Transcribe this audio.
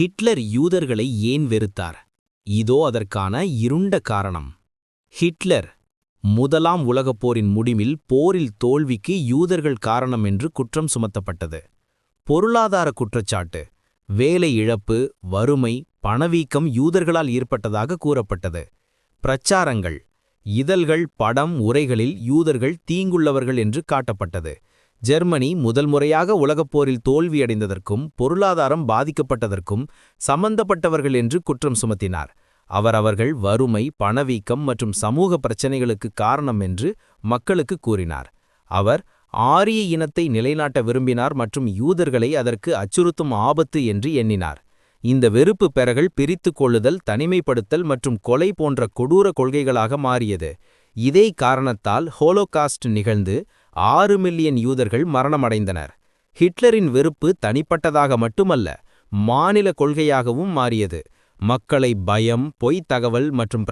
Hitler யூதர்களை ஏன் வெறுத்தார்? இதோ அதற்கான இருண்ட காரணம். ஹிட்லர் முதலாம் உலகப் போரின் முடிவில் போரில் தோல்விக்கு யூதர்கள் காரணம் என்று குற்றம் சுமத்தப்பட்டது. பொருளாதார குற்றச்சாட்டு வேலை இழப்பு வறுமை பணவீக்கம் யூதர்களால் ஏற்பட்டதாக கூறப்பட்டது. பிரச்சாரங்கள் இதழ்கள் படம் உரைகளில் யூதர்கள் தீங்குள்ளவர்கள் என்று காட்டப்பட்டது. ஜெர்மனி முதல் முறையாக உலகப்போரில் தோல்வியடைந்ததற்கும் பொருளாதாரம் பாதிக்கப்பட்டதற்கும் சம்பந்தப்பட்டவர்கள் என்று குற்றம் சுமத்தினார். அவர் அவர்கள் வறுமை பணவீக்கம் மற்றும் சமூக பிரச்சினைகளுக்கு காரணம் என்று மக்களுக்கு கூறினார். அவர் ஆரிய இனத்தை நிலைநாட்ட விரும்பினார் மற்றும் யூதர்களை அதற்கு அச்சுறுத்தும் ஆபத்து என்று எண்ணினார். இந்த வெறுப்பு பெறகள் பிரித்து கொள்ளுதல் தனிமைப்படுத்தல் மற்றும் கொலை போன்ற கொடூர கொள்கைகளாக மாறியது. இதே காரணத்தால் ஹோலோகாஸ்ட் நிகழ்ந்து ஆறு மில்லியன் யூதர்கள் மரணமடைந்தனர். ஹிட்லரின் வெறுப்பு தனிப்பட்டதாக மட்டுமல்ல மாநில கொள்கையாகவும் மாறியது. மக்களை பயம் பொய்த் தகவல் மற்றும்